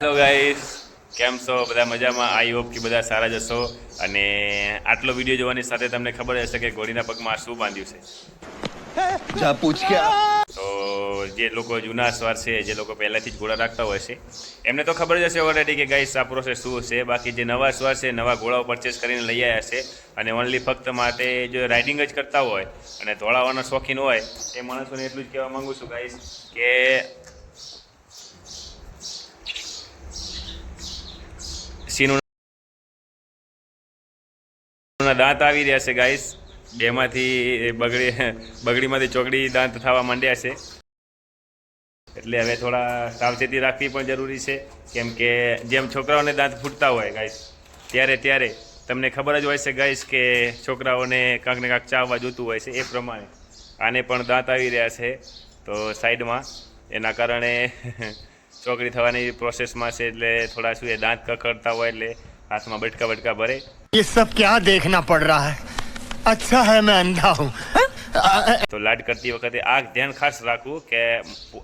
Hello guys કેમ છો? બધા મજામાં? આઈ હોપ કે બધા સારા જશો અને આટલો વીડિયો જોવાની સાથે તમને ખબર હશે કે ઘોડીના પગમાં શું બાંધ્યું છે. તો જે લોકો જૂના સ્વાર છે જે લોકો પહેલાંથી જ ઘોડા રાખતા હોય છે એમને તો ખબર જ હશે ઓલરેડી કે ગાઈસ આ પ્રોસેસ શું છે? બાકી જે નવા સ્વાર છે નવા ઘોડાઓ પરચેસ કરીને લઈ આવ્યા છે અને ઓનલી ફક્ત માટે જો રાઇડિંગ જ કરતા હોય અને ધોળાવાના શોખીન હોય એ માણસોને એટલું જ કહેવા માંગુ છું ગાઈસ કે ના દાંત આવી રહ્યા છે ગાઈસ બેમાંથી બગડી, બગડીમાંથી ચોકડી દાંત થવા માંડ્યા છે. એટલે હવે થોડા સાવચેતી રાખવી પણ જરૂરી છે. કેમ કે જેમ છોકરાઓને દાંત ફૂટતા હોય ગાઈસ ત્યારે ત્યારે તમને ખબર જ હોય છે ગાઈસ કે છોકરાઓને કાંક ને કાંક ચાવવા જોતું હોય છે, એ પ્રમાણે. આને પણ દાંત આવી રહ્યા છે. તો સાઈડમાં એના કારણે ચોકડી થવાની પ્રોસેસમાં છે, એટલે થોડા શું એ દાંત કકડતા હોય એટલે હાથમાં બટકા બટકા ભરે ये सब क्या देखना पड़ रहा है अच्छा है मैं अंधा हूँ તો લાડ કરતી વખતે આ ધ્યાન ખાસ રાખવું કે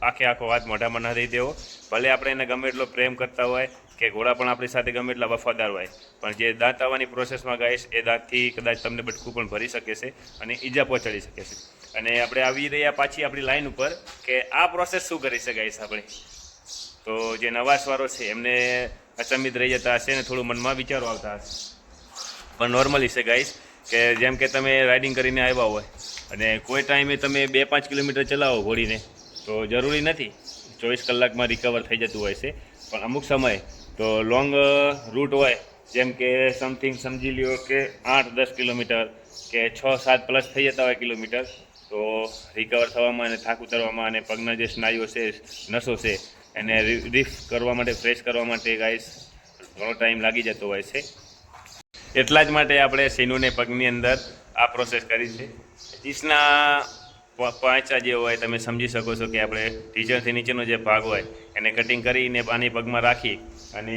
આખે આખો હાથ મોઢામાં ન દઈ દેવો ભલે આપણે એને ગમે એટલો પ્રેમ કરતા હોય કે ઘોડા પણ આપણી સાથે ગમે એટલા વફાદાર હોય પણ જે દાંત આવવાની પ્રોસેસમાં ગાઈશ એ દાંતથી કદાચ તમને બટકું પણ ભરી શકે છે અને ઈજા પહોંચાડી શકે છે અને આપણે આવી રહ્યા પાછી આપણી લાઈન ઉપર કે આ પ્રોસેસ શું કરી છે ગાઈશ આપણે તો જે નવા સ્વારો છે એમને અચંબિત રહી જતા હશે ને થોડું મનમાં વિચારો આવતા હશે. પણ નોર્મલી છે ગાઈસ કે જેમ કે તમે રાઇડિંગ કરીને આવ્યા હોય અને કોઈ ટાઈમે તમે બે પાંચ કિલોમીટર ચલાવો ઘોડીને તો જરૂરી નથી. ચોવીસ કલાકમાં રિકવર થઈ જતું હોય છે. પણ અમુક સમય તો લોંગ રૂટ હોય, જેમ કે સમથિંગ સમજી લ્યો કે આઠ, દસ કિલોમીટર કે છ, સાત પ્લસ થઈ જતા હોય કિલોમીટર, તો રિકવર થવામાં અને થાક ઉતરવામાં અને પગના જે સ્નાયુઓ છે, નસો છે એને રિફ કરવા માટે, ફ્રેશ કરવા માટે ગાઈસ, ઘણો ટાઈમ લાગી જતો હોય છે. એટલા જ માટે આપણે સીનુને પગની અંદર આ પ્રોસેસ કરી છે. ચીસના પાંચા જે હોય તમે સમજી શકો છો કે આપણે ટીચરથી નીચેનો જે ભાગ હોય, એને કટિંગ કરીને આની પગમાં રાખી અને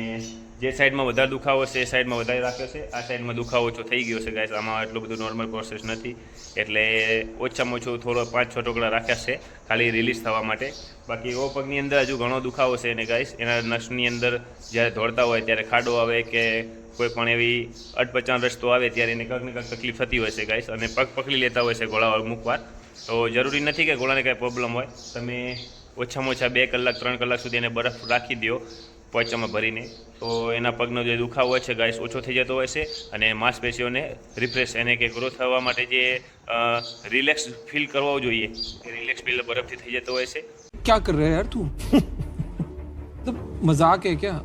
જે સાઈડમાં વધારે દુખાવો છે એ સાઈડમાં વધારે રાખ્યો છે. આ સાઈડમાં દુખાવો ઓછો થઈ ગયો છે ગાઈસ આમાં એટલું બધું નોર્મલ પ્રોસેસ નથી. એટલે ઓછામાં ઓછું થોડો પાંચ છ ટુકડા રાખ્યા છે, ખાલી રિલીઝ થવા માટે. બાકી ઓ પગની અંદર હજુ ઘણો દુખાવો છે અને ગાઈસ એના નસની અંદર જ્યારે દોડતા હોય, ત્યારે ખાડો આવે કે કોઈ પણ એવી અટપચાન રસ્તો આવે ત્યારે એને કંઈક ને કંઈક તકલીફ થતી હોય છે ગાઈસ અને પગ પકડી લેતા હોય છે ઘોડા અમુકવાર. તો જરૂરી નથી કે ઘોડાને કાંઈ પ્રોબ્લેમ હોય. તમે ઓછામાં ઓછા બે કલાક ત્રણ કલાક સુધી એને બરફ રાખી દો પોચામાં ભરીને. તો એના પગનો જે દુખાવો છે ગાઈસ ઓછો થઈ જતો હોય છે અને માંસપેશીઓને રિફ્રેશ એને કે ગ્રો થવા માટે જે રિલેક્સ ફીલ કરવો જોઈએ એ રિલેક્સ ફીલ બરફથી થઈ જતો હોય છે. ક્યાં કર રહ્યા યાર તું મજાક હે ક્યાં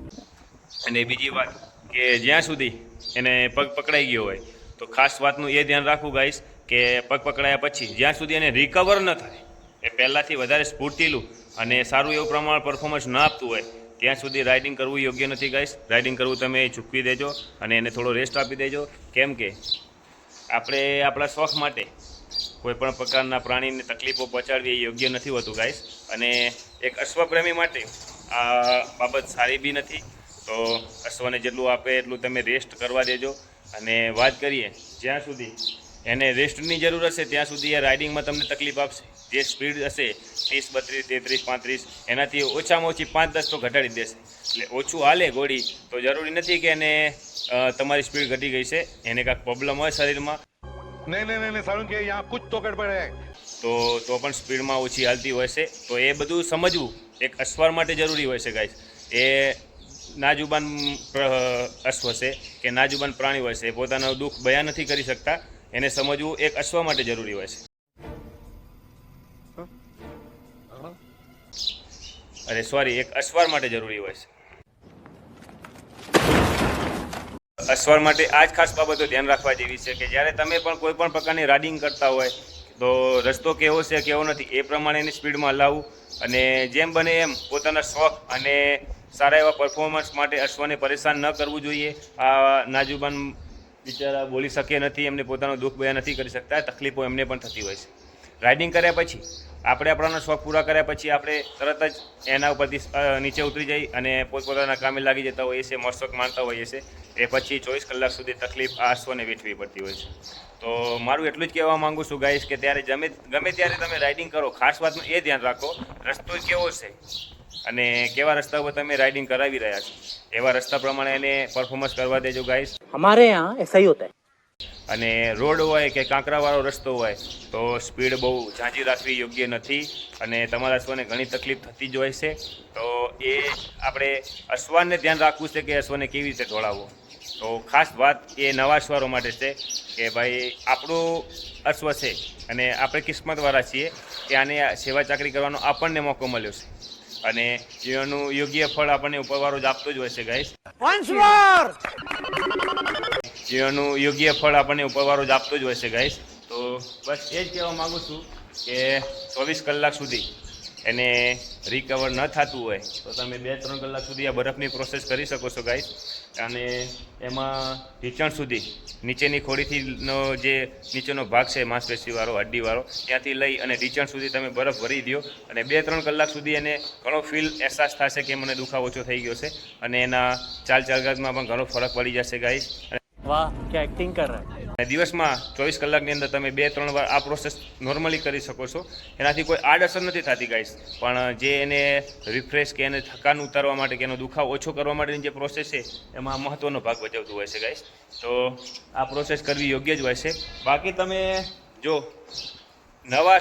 અને બીજી વાત કે જ્યાં સુધી એને પગ પકડાઈ ગયો હોય, તો ખાસ વાતનું એ ધ્યાન રાખવું ગાઈશ કે પગ પકડાયા પછી જ્યાં સુધી એને રિકવર ન થાય, એ પહેલાંથી વધારે સ્ફૂર્તિલું અને સારું એવું પ્રમાણ પરફોર્મન્સ ન આપતું હોય, ત્યાં સુધી રાઇડિંગ કરવું યોગ્ય નથી ગાઈશ રાઇડિંગ કરવું તમે ચૂકવી દેજો અને એને થોડો રેસ્ટ આપી દેજો. કેમ કે આપણે આપણા શોખ માટે કોઈપણ પ્રકારના પ્રાણીને તકલીફો પહોંચાડવી એ યોગ્ય નથી હોતું ગાઈસ. અને એક અશ્વપ્રેમી માટે આ બાબત સારી બી નથી. તો અશ્વને જેટલું આપે એટલું તમે રેસ્ટ કરવા દેજો. અને વાત કરીએ જ્યાં સુધી એને રેસ્ટની જરૂર હશે ત્યાં સુધી એ રાઇડિંગમાં તમને તકલીફ આપશે. જે સ્પીડ હશે ત્રીસ બત્રીસ તેત્રીસ પાંત્રીસ એનાથી ઓછામાં ઓછી પાંચ દસ તો ઘટાડી દેશે. એટલે ઓછું હાલે ઘોડી તો જરૂરી નથી કે એને તમારી સ્પીડ ઘટી ગઈ છે. એને કાંઈક પ્રોબ્લેમ હોય શરીરમાં. નહીં નહીં નહીં સારું કે યહાં કુછ તો ગડબડ હે. તો તો પણ સ્પીડમાં ઓછી હાલતી હોય છે. તો એ બધું સમજવું એક અશ્વર માટે જરૂરી હોય છે ગાઈસ એ નાજુબાન અશ્વ છે કે નાજુબાન પ્રાણી હોય છે પોતાનું દુઃખ બયાન નથી કરી શકતા, એને સમજવું એક અશ્વ માટે જરૂરી હોય છે. અરે સોરી એક અશ્વાર માટે જરૂરી હોય છે. અશ્વાર માટે આ જ ખાસ બાબતો ધ્યાન રાખવા જેવી છે કે જ્યારે તમે પણ કોઈ પણ પ્રકારની રાઇડિંગ કરતા હોય, તો રસ્તો કેવો છે, કેવો નથી, એ પ્રમાણેની સ્પીડમાં હલાવવું અને જેમ બને એમ પોતાના શોખ અને સારા એવા પરફોર્મન્સ માટે અશ્વને પરેશાન ન કરવું જોઈએ. આ નાજુબાન બિચારા બોલી શકે નથી, એમને પોતાનું દુઃખ બયાન નથી કરી શકતા, તકલીફો એમને પણ થતી હોય છે. રાઇડિંગ કર્યા પછી, આપણે આપણાના શોખ પૂરા કર્યા પછી આપણે તરત જ એના ઉપરથી નીચે ઉતરી જઈ અને પોતપોતાના કામે લાગી જતા હોઈએ છીએ શોખ માણતા હોઈએ છીએ. એ પછી ચોવીસ કલાક સુધી તકલીફ આ અશ્વને વેઠવી પડતી હોય છે. તો મારું એટલું જ કહેવા માંગુ છું ગાઈશ કે ત્યારે જમે, ગમે ત્યારે તમે રાઇડિંગ કરો, ખાસ વાતનું એ ધ્યાન રાખો, રસ્તો કેવો છે? અને કેવા રસ્તા ઉપર તમે રાઇડિંગ કરાવી રહ્યા છો એવા રસ્તા પ્રમાણે એને પરફોર્મન્સ કરવા દેજો ગાઈસ हमारे यहाँ ऐसा ही होता है અને રોડ હોય કે કાંકરાવાળો રસ્તો હોય તો સ્પીડ બહુ ઝાંઝી રાખવી યોગ્ય નથી અને તમારા અશ્વને ઘણી તકલીફ થતી જ હોય છે તો એ આપણે અશ્વાનને ધ્યાન રાખવું છે કે અશ્વને કેવી રીતે દોડાવવો તો ખાસ વાત એ નવા અશ્વારો માટે છે કે ભાઈ આપણું અશ્વ છે અને આપણે કિસ્મતવાળા છીએ કે આને સેવા ચાકરી કરવાનો આપણને મોકો મળ્યો છે અને એનું યોગ્ય ફળ આપણને ઉપરવાળો જ આપતો જ હોય છે ગાઈસ જેનું યોગ્ય ફળ આપણને ઉપરવાળો જ આપતો જ હોય છે ગાઈસ તો બસ એ જ કહેવા માગું છું કે ચોવીસ કલાક સુધી એને રિકવર ન થતું હોય, તો તમે બે ત્રણ કલાક સુધી આ બરફની પ્રોસેસ કરી શકો છો ગાઈસ અને એમાં ઢીચણ સુધી, નીચેની ખોડીથીનો જે નીચેનો ભાગ છે, માંસપેશીવાળો, હડ્ડીવાળો, ત્યાંથી લઈ અને ઢીચણ સુધી તમે બરફ ભરી દો અને બે ત્રણ કલાક સુધી એને ઘણો ફીલ અહેસાસ થશે કે મને દુખાવો ઓછો થઈ ગયો છે. અને એના ચાલ ચાલગાતમાં પણ ઘણો ફરક પડી જશે ગાઈસ વાહ, કે એક્ટિંગ કર રહ્યા અને દિવસમાં ચોવીસ કલાકની અંદર તમે બે, ત્રણ વાર આ પ્રોસેસ નોર્મલી કરી શકો છો. એનાથી કોઈ આડઅસર નથી થતી ગાઈસ પણ જે એને રિફ્રેશ કે એને થકાન ઉતારવા માટે કે એનો દુખાવ ઓછો કરવા માટેની જે પ્રોસેસ છે, એમાં મહત્ત્વનો ભાગ ભજવતું હોય છે ગાઈસ તો આ પ્રોસેસ કરવી યોગ્ય જ હોય છે. બાકી તમે જો નવા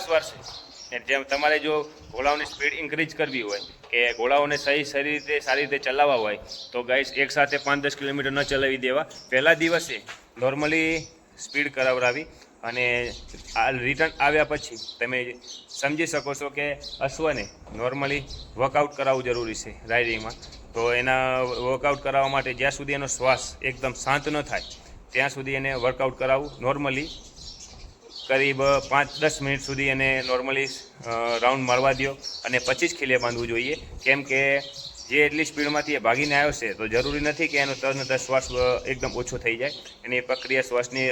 એ જેમ તમારે જો ઘોડાઓની સ્પીડ ઇન્ક્રીઝ કરવી હોય કે ઘોડાઓને સહી સારી રીતે સારી રીતે ચલાવવા હોય, તો ગાઈસ એક સાથે પાંચ દસ કિલોમીટર ન ચલાવી દેવા. પહેલા દિવસે નોર્મલી સ્પીડ કરાવડાવી અને આ રિટર્ન આવ્યા પછી તમે સમજી શકો છો કે અશ્વને નોર્મલી વર્કઆઉટ કરાવવું જરૂરી છે રાઇડિંગમાં તો એના વર્કઆઉટ કરાવવા માટે જ્યાં સુધી એનો શ્વાસ એકદમ શાંત ન થાય, ત્યાં સુધી એને વર્કઆઉટ કરાવવું. નોર્મલી કરીબ પાંચ દસ મિનિટ સુધી એને નોર્મલી રાઉન્ડ મારવા દો અને પછી જ ખીલે બાંધવું જોઈએ. કેમ કે જે એટલી સ્પીડમાંથી એ ભાગીને આવ્યો છે તો જરૂરી નથી કે એનો તરને તર શ્વાસ એકદમ ઓછો થઈ જાય. એની પ્રક્રિયા શ્વાસની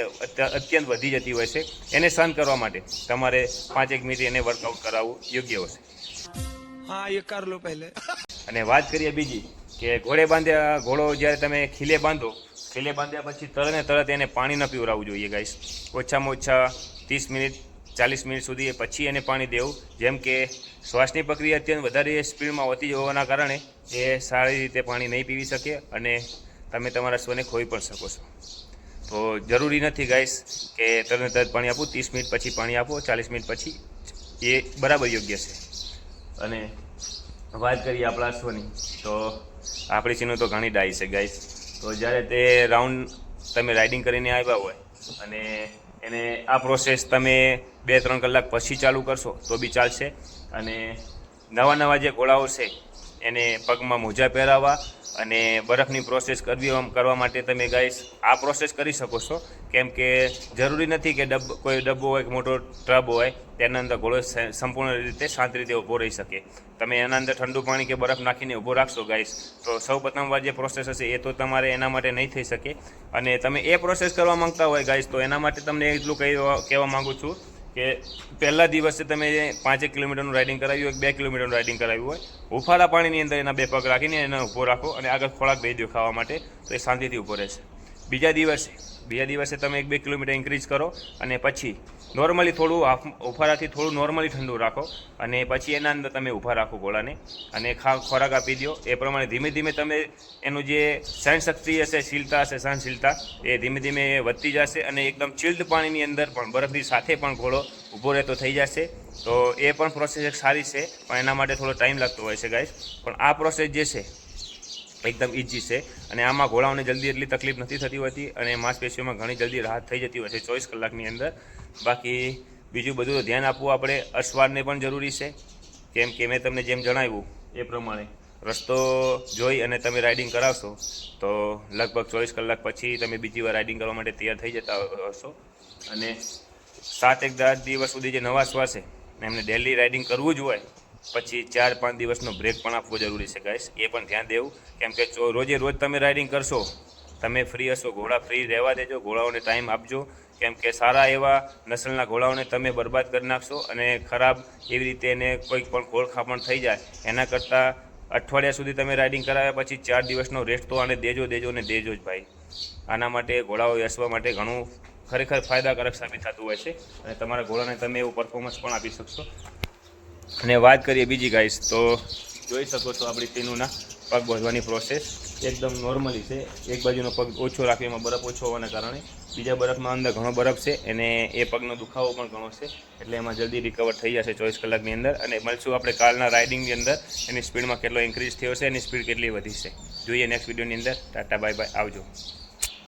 અત્યંત વધી જતી હોય છે. એને સહન કરવા માટે તમારે પાંચેક મિનિટ એને વર્કઆઉટ કરાવવું યોગ્ય હશે. હા એ કર લો પહેલે. અને વાત કરીએ બીજી કે ઘોડે બાંધ્યા ઘોડો જ્યારે તમે ખીલે બાંધો ખીલે બાંધ્યા પછી તરત ને તરત એને પાણી ન પીવડાવવું જોઈએ ગાઈસ ઓછામાં ઓછા ત્રીસ મિનિટ ચાલીસ મિનિટ સુધી એ પછી એને પાણી દેવું. જેમ કે શ્વાસની પ્રક્રિયા અત્યંત વધારે સ્પીડમાં હોતી હોવાના કારણે એ સારી રીતે પાણી નહીં પીવી શકે અને તમે તમારા સ્વને ખોઈ પણ શકો છો. તો જરૂરી નથી ગાઈસ કે તરને તરત પાણી આપો. ત્રીસ મિનિટ પછી પાણી આપો, ચાલીસ મિનિટ પછી એ બરાબર યોગ્ય છે. અને વાત કરીએ આપણા સ્વની, તો આપણી સીનો તો ઘણી ડાય છે ગાઈસ. તો જ્યારે તે રાઉન્ડ તમે રાઇડિંગ કરીને આવ્યા હોય અને એને આ પ્રોસેસ તમે બે ત્રણ કલાક પછી ચાલુ કરશો, તો બી ચાલશે. અને નવા નવા જે ઘોડાઓ છે, એને પગમાં મોજા પહેરાવવા અને બરફની પ્રોસેસ કરવી કરવા માટે તમે ગાઈસ આ પ્રોસેસ કરી શકો છો. કેમ કે જરૂરી નથી કે ડબ, કોઈ ડબ્બો હોય કે મોટો ટ્રબ હોય, તેના અંદર ઘોડો સંપૂર્ણ રીતે શાંત રીતે ઊભો રહી શકે. તમે એના અંદર ઠંડુ પાણી કે બરફ નાખીને ઊભો રાખશો ગાઈસ તો સૌ પ્રથમવાર જે પ્રોસેસ હશે એ તો તમારે એના માટે નહીં થઈ શકે. અને તમે એ પ્રોસેસ કરવા માંગતા હોય ગાઈસ તો એના માટે તમને એટલું કહેવા માગું છું કે પહેલા દિવસે તમે પાંચેક કિલોમીટરનું રાઇડિંગ કરાવ્યું હોય બે કિલોમીટરનું રાઇડિંગ કરાવ્યું હોય, હુફાળા પાણીની અંદર એના બે પગ રાખીને એને ઊભો રાખો અને આગળ ખોરાક દઈ દો ખાવા માટે, તો એ શાંતિથી ઊભો રહેશે. બીજા દિવસે બીજા દિવસે તમે એક બે કિલોમીટર ઇન્ક્રીઝ કરો અને પછી નોર્મલી થોડું ઉફારાથી થોડું નોર્મલી ઠંડુ રાખો અને પછી એના અંદર તમે ઊભા રાખો ઘોડાને અને ખા ખોરાક આપી દો એ પ્રમાણે ધીમે ધીમે તમે એનું જે સહનશક્તિ હશે, શીલતા હશે, સહનશીલતા, એ ધીમે ધીમે વધતી જશે અને એકદમ ચિલ્ડ પાણીની અંદર પણ બરફની સાથે પણ ઘોડો ઊભો રહેતો થઈ જશે. તો એ પણ પ્રોસેસ એક સારી છે, પણ એના માટે થોડો ટાઈમ લાગતો હોય છે ગાઈસ પણ આ પ્રોસેસ જે છે એકદમ ઇઝી છે. અને આમાં ઘોડાઓને જલ્દી એટલી તકલીફ નથી થતી હોતી અને માંસપેશીઓમાં ઘણી જલ્દી રાહત થઈ જતી હોય છે ચોવીસ કલાકની અંદર. બાકી બીજું બધું ધ્યાન આપવું આપણે અશ્વારને પણ જરૂરી છે. કેમ કે મેં તમને જેમ જણાવ્યું એ પ્રમાણે રસ્તો જોઈ અને તમે રાઇડિંગ કરાવશો તો લગભગ ચોવીસ કલાક પછી તમે બીજી વાર રાઇડિંગ કરવા માટે તૈયાર થઈ જતા હશો. અને સાત એક દસ દિવસ સુધી જે નવા શ્વાસ એમને ડેલી રાઇડિંગ કરવું જ હોય પછી ચાર પાંચ દિવસનો બ્રેક પણ આપવો જરૂરી છે ગાઈસ એ પણ ધ્યાન દેવું. કેમ કે રોજે રોજ તમે રાઇડિંગ કરશો, તમે ફ્રી હશો, ઘોડા ફ્રી રહેવા દેજો, ઘોડાઓને ટાઈમ આપજો. કેમ કે સારા એવા નસલના ઘોડાઓને તમે બરબાદ કરી નાખશો અને ખરાબ એવી રીતે એને કોઈક પણ ખોળખા પણ થઈ જાય. એના કરતાં અઠવાડિયા સુધી તમે રાઇડિંગ કરાવ્યા પછી ચાર દિવસનો રેસ્ટ તો આને દેજો દેજો ને દેજો જ, ભાઈ. આના માટે ઘોડાઓ બેસવા માટે ઘણું ખરેખર ફાયદાકારક સાબિત થતું હોય છે અને તમારા ઘોડાને તમે એવું પરફોર્મન્સ પણ આપી શકશો. અને વાત કરીએ બીજી ગાઈસ તો જોઈ શકો છો આપણી ટીનુના પગ બાંધવાની પ્રોસેસ એકદમ નોર્મલી છે. એક બાજુનો પગ ઓછો રાખે, એમાં બરફ ઓછો હોવાના કારણે બીજા બરફમાં અંદર ઘણો બરફ છે અને એ પગનો દુખાવો પણ ઘણો છે. એટલે એમાં જલ્દી રિકવર થઈ જશે ચોવીસ કલાકની અંદર. અને મળશું આપણે કાલના રાઇડિંગની અંદર. એની સ્પીડમાં કેટલો ઇન્ક્રીઝ થયો છે, એની સ્પીડ કેટલી વધી છે. જોઈએ નેક્સ્ટ વિડીયોની અંદર. ટાટા બાય બાય આવજો.